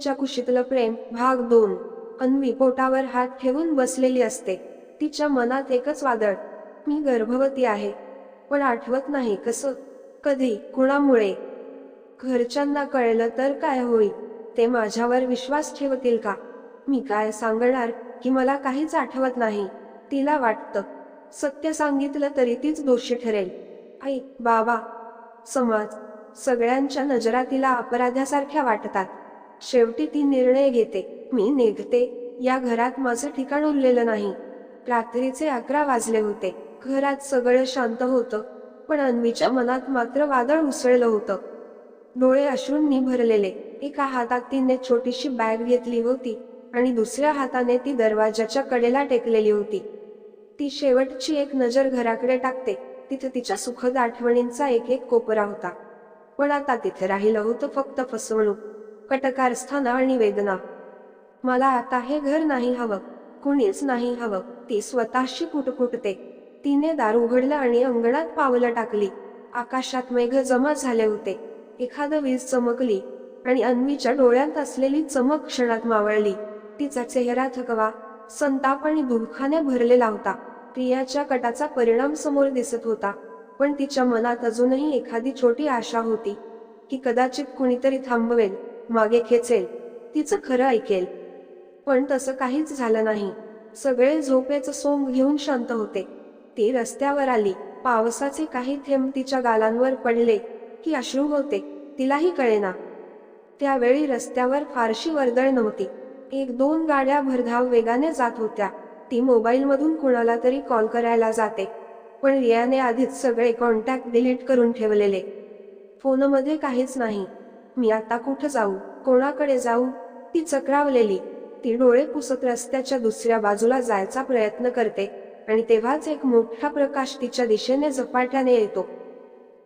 तिच्या कुशीतलं प्रेम भाग दोन. अन्वी पोटावर हात ठेवून बसलेली असते. तिच्या मनात एकच वादळ मी गर्भवती आहे. पण आठवत नाही कसं कधी कुणामुळे. घरच्यांना कळलं तर काय होईल? ते माझ्यावर विश्वास ठेवतील का? मी काय सांगणार की मला काहीच आठवत नाही? तिला वाटतं. सत्य सांगितलं तरी तीच दोषी ठरेल. आई बाबा. समाज. सगळ्यांच्या नजरा तिला अपराध्यासारख्या वाटतात. शेवटी ती निर्णय घेते. मी निघते. या घरात माझं ठिकाण उरलेलं नाही. रात्रीचे अकरा वाजले होते. घरात सगळं शांत होतं. पण अन्वीच्या मनात मात्र वादळ उसळलं होतं. डोळे अश्रूंनी भरलेले. एका हातात तिने छोटीशी बॅग घेतली होती आणि दुसऱ्या हाताने ती दरवाजाच्या कडेला टेकलेली होती. ती शेवटची एक नजर घराकडे टाकते. तिथे तिच्या सुखद आठवणींचा एक एक कोपरा होता. पण आता तिथे राहिलं होतं फक्त फसवणूक. कटकारस्थाना आणि वेदना. मला आता हे घर नाही हवं कुणीच नाही हवं. ती स्वतःशी कुटकुटते तिने दार उघडलं आणि अंगणात पावलं टाकली. आकाशात मेघ जमा झाले होते. एखादं वीज चमकली आणि अन्वीच्या डोळ्यात असलेली चमक क्षणात मावळली. तिचा चेहरा थकवा संताप आणि भूखाने भरलेला होता. प्रियाच्या कटाचा परिणाम समोर दिसत होता. पण तिच्या मनात अजूनही एखादी छोटी आशा होती की कदाचित कुणीतरी थांबवेल. मागे खेचेल. तिचं खरं ऐकेल. पण तसं काहीच झालं नाही. सगळे झोपेचं सोंग घेऊन शांत होते. ती रस्त्यावर आली. पावसाचे काही थेंब तिच्या गालांवर पडले की अश्रू होते. तिलाही कळेना. त्यावेळी रस्त्यावर फारशी वर्दळ नव्हती. एक दोन गाड्या भरधाव वेगाने जात होत्या. ती मोबाईलमधून कुणाला तरी कॉल करायला जाते. पण रियाने आधीच सगळे कॉन्टॅक्ट डिलीट करून ठेवलेले. फोनमध्ये काहीच नाही. मी आता कुठं जाऊ? कोणाकडे जाऊ? ती चक्रावलेली. ती डोळे पुसत रस्त्याच्या दुसऱ्या बाजूला जायचा प्रयत्न करते आणि तेव्हाच एक मोठा प्रकाश तिच्या दिशेने झपाट्याने येतो.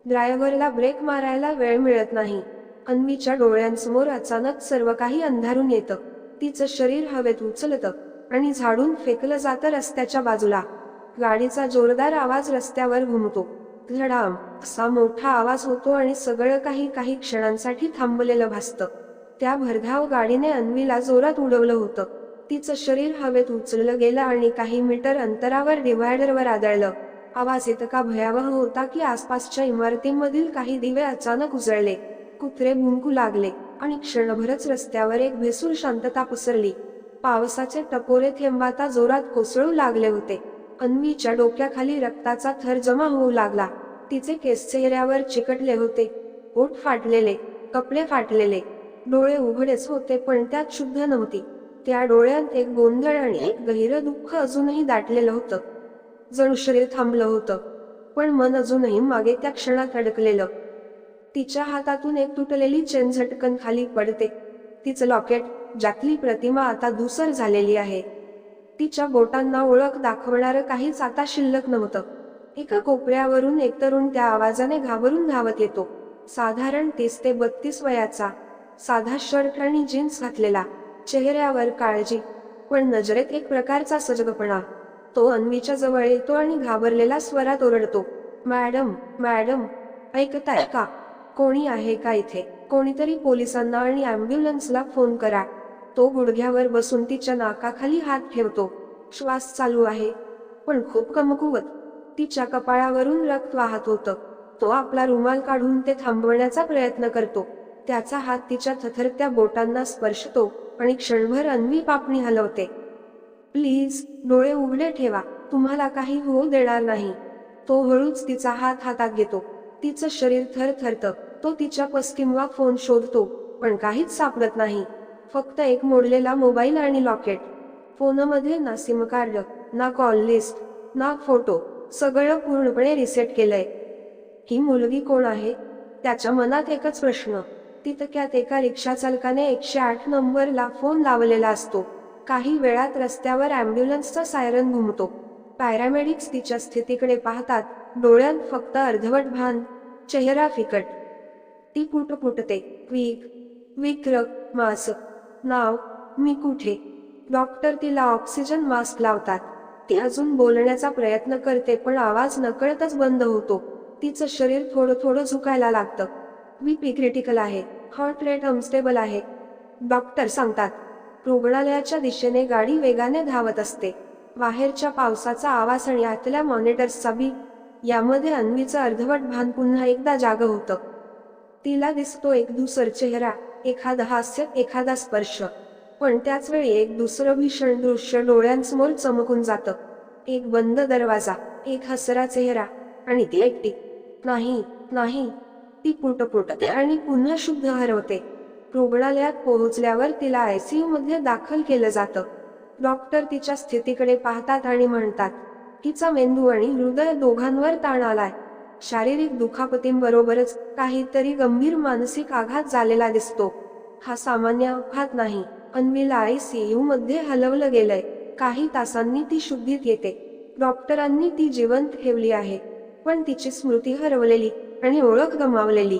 ड्रायव्हरला ब्रेक मारायला वेळ मिळत नाही. अन्वीच्या डोळ्यांसमोर अचानक सर्व काही अंधारून येतं. तिचं शरीर हवेत उचलतं आणि झाडून फेकलं जातं रस्त्याच्या बाजूला. गाडीचा जोरदार आवाज रस्त्यावर घुमतो. धडाम असा मोठा आवाज होतो आणि सगळं काही काही क्षणांसाठी थांबलेलं भासतं. त्या भरधाव गाडीने अन्वीला जोरात उडवलं होतं. तिचं शरीर हवेत उचललं गेलं आणि काही मीटर अंतरावर डिव्हायडरवर आदळलं. आवाज इतका भयावह होता की आसपासच्या इमारतींमधील काही दिवे अचानक उजळले कुत्रे भुंकू लागले आणि क्षणभरच रस्त्यावर एक भेसूर शांतता पसरली. पावसाचे टपोरे थेंबाता जोरात कोसळू लागले होते. अन्वीच्या डोक्याखाली रक्ताचा थर जमा होऊ लागला. तिचे केस चेहऱ्यावर चिकटले होते. ओठ फाटलेले कपडे फाटलेले डोळे उघडेच होते पण त्यात शुद्ध नव्हती. त्या डोळ्यात एक गोंधळ आणि एक गहिरं दुःख अजूनही दाटलेलं होतं. जणू शरीर थांबलं होतं पण मन अजूनही मागे त्या क्षणात अडकलेलं. तिच्या हातातून एक तुटलेली चेन झटकन खाली पडते. तिचं लॉकेट ज्यातली प्रतिमा आता धुसर झालेली आहे. तिच्या बोटांना ओळख दाखवणारं काहीच आता शिल्लक नव्हतं. एका कोपऱ्यावरून एक तरुण त्या आवाजाने घाबरून धावत येतो. साधारण तीस ते बत्तीस वयाचा. साधा शर्ट आणि जीन्स घातलेला. चेहऱ्यावर काळजी. पण नजरेत एक प्रकारचा सजगपणा. तो अन्वीच्या जवळ येतो आणि घाबरलेला स्वरात ओरडतो. मॅडम मॅडम ऐकताय का? कोणी आहे का इथे? कोणीतरी पोलिसांना आणि अँब्युलन्सला फोन करा. तो गुडघ्यावर बसून तिच्या नाकाखाली हात ठेवतो. श्वास चालू आहे. पण खूप कमकुवत. तिच्या कपाळावरून रक्त वाहत होतं. तो आपला रुमाल काढून ते थांबवण्याचा प्रयत्न करतो. त्याचा हात तिच्या थथरत्या बोटांना स्पर्शतो आणि क्षणभर अन्वी पापणी हलवते. प्लीज डोळे उघडे ठेवा. तुम्हाला काही होऊ देणार नाही. तो हळूच तिचा हात हातात घेतो. तिचं शरीर थरथरतं. तो तिच्या पस किंवा फोन शोधतो पण काहीच सापडत नाही. फक्त एक मोडलेला मोबाईल आणि लॉकेट. फोनमध्ये ना सिम कार्ड ना कॉल लिस्ट ना फोटो सगळं पूर्णपणे रिसेट केलंय. ही मुलगी कोण आहे? त्याच्या मनात एकच प्रश्न. तितक्यात एका रिक्षा चालकाने एकशे आठ नंबरला फोन लावलेला असतो. काही वेळात रस्त्यावर ॲम्ब्युलन्सचा सायरन घुमतो. पॅरामेडिक्स तिच्या स्थितीकडे पाहतात. डोळ्यात फक्त अर्धवट भान चेहरा फिकट. ती पुटपुटते. क्विक विक्र मास नाव? मी कुठे? डॉक्टर तिला ऑक्सिजन मास्क लावतात. ती अजून बोलण्याचा प्रयत्न करते पण आवाज नकळतच बंद होतो. तिचं शरीर थोडं थोडं झुकायला लागतं. बीपी क्रिटिकल आहे. हार्ट रेट अनस्टेबल आहे. डॉक्टर सांगतात रुग्णालयाच्या दिशेने गाडी वेगाने धावत असते. बाहेरच्या पावसाचा आवाज आणि आतल्या मॉनिटर्सचा बी. यामध्ये अन्वीचं अर्धवट भान पुन्हा एकदा जाग होतं. तिला दिसतो एक दुसर चेहरा. एखादा हास्य एखादा स्पर्श. पण त्याच वेळी एक दुसरं भीषण दृश्य डोळ्यांसमोर चमकून जातं. एक बंद दरवाजा एक हसरा चेहरा आणि ती एकटी. नाही नाही. ती पुटपुटते आणि पुन्हा शुद्ध हरवते. रुग्णालयात पोहोचल्यावर तिला आयसीयू मध्ये दाखल केलं जातं. डॉक्टर तिच्या स्थितीकडे पाहतात आणि म्हणतात तिचा मेंदू आणि हृदय दोघांवर ताण आलाय. शारीरिक दुखापतींबरोबरच काहीतरी गंभीर मानसिक आघात झालेला दिसतो. हा सामान्य अपघात नाही. अन्वीला आयसीयू मध्ये हलवलं गेलंय. काही तासांनी ती शुद्धीत येते. डॉक्टरांनी ती जिवंत ठेवली आहे. पण तिची स्मृती हरवलेली आणि ओळख गमावलेली.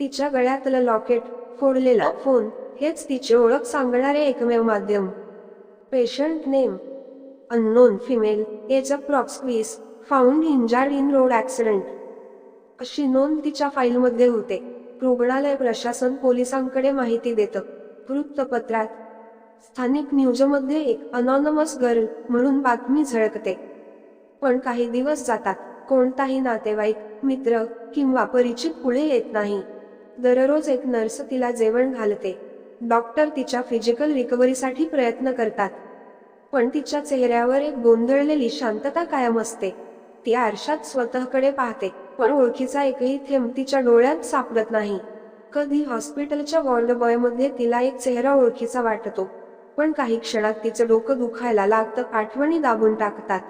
तिच्या गळ्यातलं लॉकेट फोडलेला फोन हेच तिची ओळख सांगणारे एकमेव माध्यम. Patient name unknown female age approx वीस found injured in road accident अशी नोंद तिच्या फाईलमध्ये होते. रुग्णालय प्रशासन पोलिसांकडे माहिती देतं. वृत्तपत्रात स्थानिक न्यूजमध्ये एक अनॉनमस गर्ल म्हणून बातमी झळकते. पण काही दिवस जातात. कोणताही नातेवाईक मित्र किंवा परिचित पुढे येत नाही. दररोज एक नर्स तिला जेवण घालते. डॉक्टर तिच्या फिजिकल रिकव्हरीसाठी प्रयत्न करतात. पण तिच्या चेहऱ्यावर एक गोंधळलेली शांतता कायम असते. ती आरशात स्वतःकडे पाहते. पण ओळखीचा एकही थेंब तिच्या डोळ्यात सापडत नाही. कधी हॉस्पिटलच्या वॉर्ड बॉयमध्ये तिला एक चेहरा ओळखीचा वाटतो. पण काही क्षणात तिचं डोकं दुखायला लागतं आठवणी दाबून टाकतात.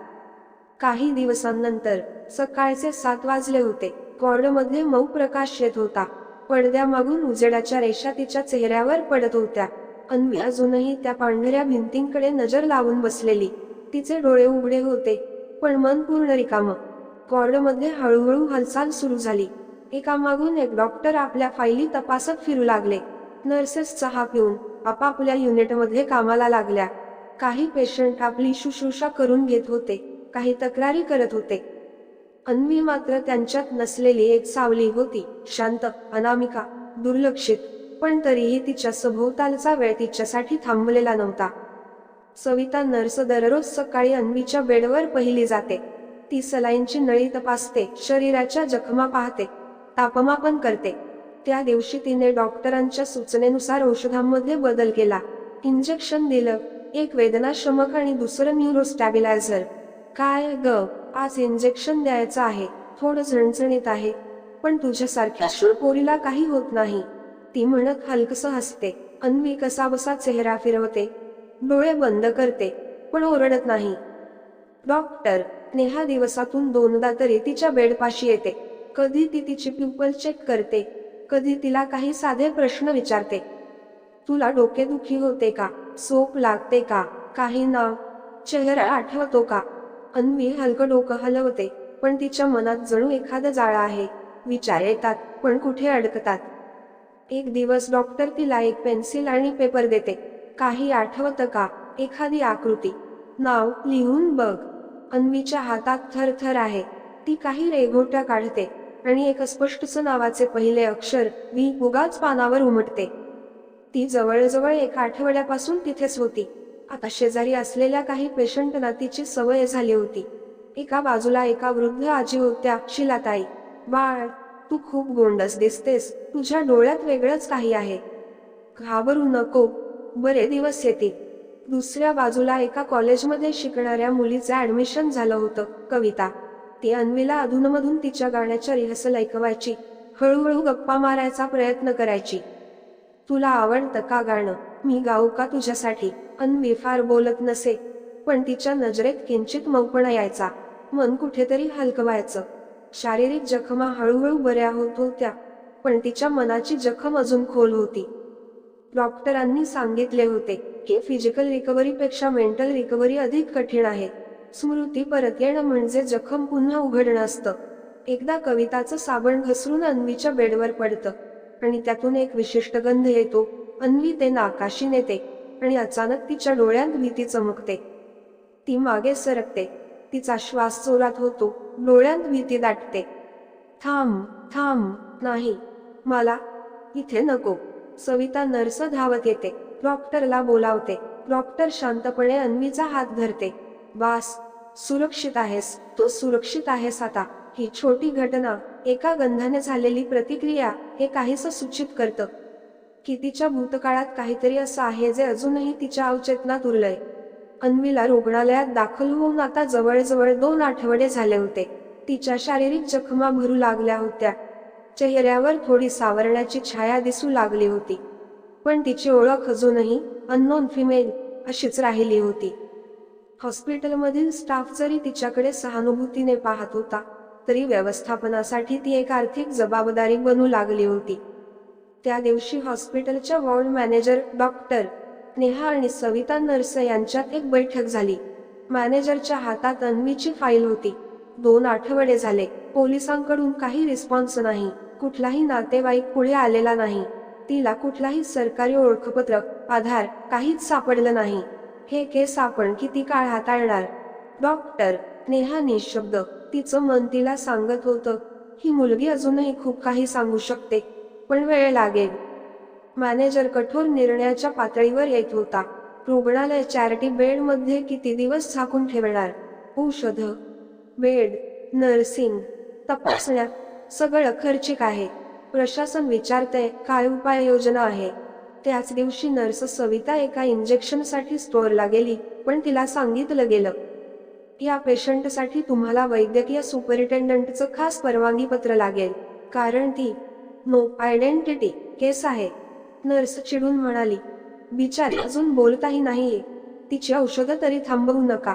काही दिवसांनंतर सकाळचे सात वाजले होते. वॉर्डमध्ये मऊ प्रकाश येत होता. पडद्यामागून उजेडाच्या रेषा तिच्या चेहऱ्यावर पडत होत्या. अन्वी अजूनही त्या पांढऱ्या भिंतींकडे नजर लावून बसलेली. तिचे डोळे उघडे होते. पण मन पूर्ण रिकाम. कॉर्डमध्ये हळूहळू हालचाल सुरू झाली. एकामागून एक डॉक्टर आपल्या फायली तपासत फिरू लागले. नर्सेस चहा पिऊन आपापल्या युनिटमध्ये कामाला लागल्या. काही पेशंट आपली शुश्रूषा करून घेत होते. काही तक्रारी करत होते. अन्वी मात्र त्यांच्यात नसलेली एक सावली होती. शांत अनामिका दुर्लक्षित. पण तरीही तिच्या सभोवतालचा वेळ तिच्यासाठी थांबलेला नव्हता. सविता नर्स दररोज सकाळी अन्वीच्या बेडवर पहिली जाते. ती सलाईंची नळी तपासते शरीराच्या जखमा पाहते तापमापन करते. त्या दिवशी तिने डॉक्टरांच्या सूचनेनुसार औषधांमध्ये बदल केला. इंजेक्शन दिलं एक वेदनाशमक आणि दुसरं न्यूरोस्टॅबिलायझर. काय ग आज इंजेक्शन द्यायचं आहे थोडं झणझणीत आहे पण तुझ्यासारख्या पोरीला काही होत नाही. ती म्हणत हलकस हसते. अन्वी कसा बसा चेहरा फिरवते. डोळे बंद करते पण ओरडत नाही. डॉक्टर नेहा दिवसातून दोनदा तरी तिच्या बेडपाशी येते. कधी ती तिची पिंपल चेक करते कधी तिला काही साधे प्रश्न विचारते. तुला डोकेदुखी होते का? सोप लागते का? काही नाव चेहरा आठवतो का? अन्वी हलकं डोकं हलवते पण तिच्या मनात जणू एखादं जाळं आहे. विचार येतात पण कुठे अडकतात? एक दिवस डॉक्टर तिला एक पेन्सिल आणि पेपर देते. काही आठवतं का? एखादी आकृती. नाव लिहून बघ. अन्वीच्या हातात थरथर आहे. ती काही रेघोट्या काढते आणि एक अस्पष्टच नावाचे पहिले अक्षर वी उगाच पानावर उमटते. ती जवळजवळ एका आठवड्यापासून तिथेच होती. आता शेजारी असलेल्या काही पेशंटना तिची सवय झाली होती. एका बाजूला एका वृद्ध आजी होत्या शिलाताई. बाळ तू खूप गोंडस दिसतेस. तुझ्या डोळ्यात वेगळंच काही आहे. घाबरू नको. बरे दिवस येतील. दुसऱ्या बाजूला एका कॉलेजमध्ये शिकणाऱ्या मुलीचं ऍडमिशन झालं होतं कविता. ती अन्वीला अधूनमधून तिच्या गाण्याच्या रिहर्सल ऐकवायची हळूहळू गप्पा मारायचा प्रयत्न करायची. तुला आवडतं का गाणं? मी गाऊ का तुझ्यासाठी अन्वी फार बोलत नसे पण तिच्या नजरेत किंचित मौपणा यायचा. मन कुठेतरी हलकवायचं. शारीरिक जखमा हळूहळू बऱ्या होत होत्या पण तिच्या मनाची जखम अजून खोल होती. डॉक्टरांनी सांगितले होते की फिजिकल रिकव्हरीपेक्षा मेंटल रिकव्हरी अधिक कठीण आहे. स्मृती परत येणं म्हणजे जखम पुन्हा उघडणं असतं. एकदा कविताचं साबण घसरून अन्वीच्या बेडवर पडतं. आणि त्यातून एक विशिष्ट गंध येतो. अन्वी ते नाकाशी नेते आणि अचानक तिच्या डोळ्यात भीती चमकते. ती मागे सरकते. तिचा श्वास जोरात होतो. डोळ्यात भीती दाटते. थांब थांब नाही. मला इथे नको. सविता नर्स धावत येते. डॉक्टरला बोलावते. डॉक्टर शांतपणे अन्वीचा हात धरते. बास सुरक्षित आहेस. तो सुरक्षित आहेस आता. ही छोटी घटना एका गंधाने झालेली प्रतिक्रिया हे काहीसं सूचित करतं. की तिच्या भूतकाळात काहीतरी असं आहे जे अजूनही तिच्या अवचेतनात उरलंय. अन्वीला रुग्णालयात दाखल होऊन आता जवळजवळ दोन आठवडे झाले होते. तिच्या शारीरिक जखमा भरू लागल्या होत्या. चेहऱ्यावर थोडी सावरण्याची छाया दिसू लागली होती. पण तिची ओळख अजूनही अननोन फिमेल अशीच राहिली होती. हॉस्पिटलमधील स्टाफ जरी तिच्याकडे सहानुभूतीने पाहत होता तरी व्यवस्थापनासाठी ती एक आर्थिक जबाबदारी बनू लागली होती. त्या दिवशी हॉस्पिटलच्या वॉर्ड मॅनेजर डॉक्टर नेहा आणि सविता नर्स यांच्यात एक बैठक झाली. मॅनेजरच्या हातात अन्वीची फाईल होती. दोन आठवडे झाले. पोलिसांकडून काही रिस्पॉन्स नाही. कुठलाही नातेवाईक पुढे आलेला नाही. तिला कुठलाही सरकारी ओळखपत्र आधार काहीच सापडलं नाही. हे केस आपण किती काळ हाताळणार? डॉक्टर नेहा निशब्द तिचं मन तिला सांगत होतं. ही मुलगी अजूनही खूप काही सांगू शकते पण वेळ लागेल. मॅनेजर कठोर निर्णयाच्या पातळीवर येत होता. रुग्णालय चॅरिटी बेडमध्ये किती दिवस झाकून ठेवणार? औषध बेड नर्सिंग तपासण्या सगळं खर्चिक आहे. प्रशासन विचारतंय काय उपाययोजना आहे? त्याच दिवशी नर्स सविता एका इंजेक्शनसाठी स्टोअरला गेली पण तिला सांगितलं गेलं. या पेशंटसाठी तुम्हाला वैद्यकीय सुपरिटेंडंटचं खास परवानगी पत्र लागेल. कारण ती नो आयडेंटिटी केस आहे. नर्स चिडून म्हणाली बिचारी अजून बोलताही नाहीये. तिची औषधं तरी थांबवू नका.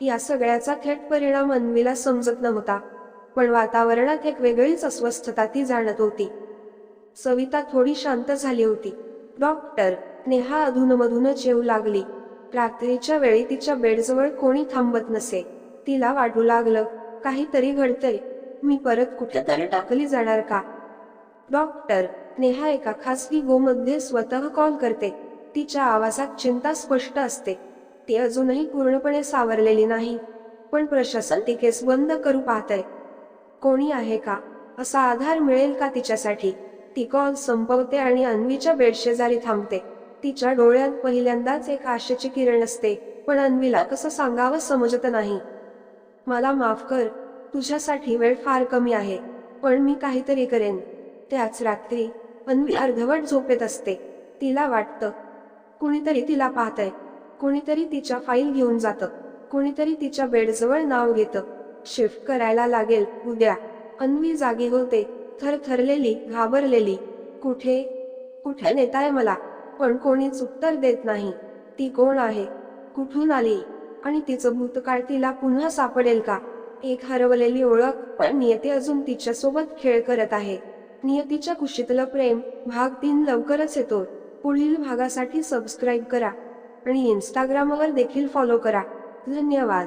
या सगळ्याचा थेट परिणाम अन्वीला समजत नव्हता. पण वातावरणात एक वेगळीच अस्वस्थता ती जाणत होती. सविता थोडी शांत झाली होती. डॉक्टर नेहा अधूनमधूनच येऊ लागली. रात्रीच्या वेळी तिच्या बेडजवळ कोणी थांबत नसे. तिला वाटू लागलं काहीतरी घडतंय. मी परत कुठेतरी टाकली जाणार का? डॉक्टर नेहा एका खासगी गोमध्ये स्वतः कॉल करते. तिच्या आवाजात चिंता स्पष्ट असते. ती अजूनही पूर्णपणे सावरलेली नाही. पण प्रशासन ती केस बंद करू पाहतय. कोणी आहे का? असा आधार मिळेल का तिच्यासाठी? ती कॉल संपवते आणि अन्वीच्या बेडशेजारी थांबते. तिच्या डोळ्यात पहिल्यांदाच एक आशेची किरण असते. पण अन्वीला कसं सांगावं समजत नाही. मला माफ कर. तुझ्यासाठी वेळ फार कमी आहे. पण मी काहीतरी करेन. त्याच रात्री अन्वी अर्धवट झोपेत असते. तिला वाटतं. कुणीतरी तिला पाहतंय. कुणीतरी तिच्या फाईल घेऊन जातं. कुणीतरी तिच्या बेडजवळ नाव घेतं. शिफ्ट करायला लागेल. उद्या. अन्वी जागी होते. थरथरलेली घाबरलेली. कुठे? कुठे नेताय मला? पण कोणीच उत्तर देत नाही. ती कोण आहे? कुठून आली? आणि तिचं भूतकाळ तिला पुन्हा सापडेल का? एक हरवलेली ओळख पण नियती अजून तिच्या सोबत खेळ करत आहे. नियतीच्या कुशीतलं प्रेम भाग तीन लवकरच येतो. पुढील भागासाठी सबस्क्राईब करा. आणि इंस्टाग्रामवर देखील फॉलो करा. धन्यवाद.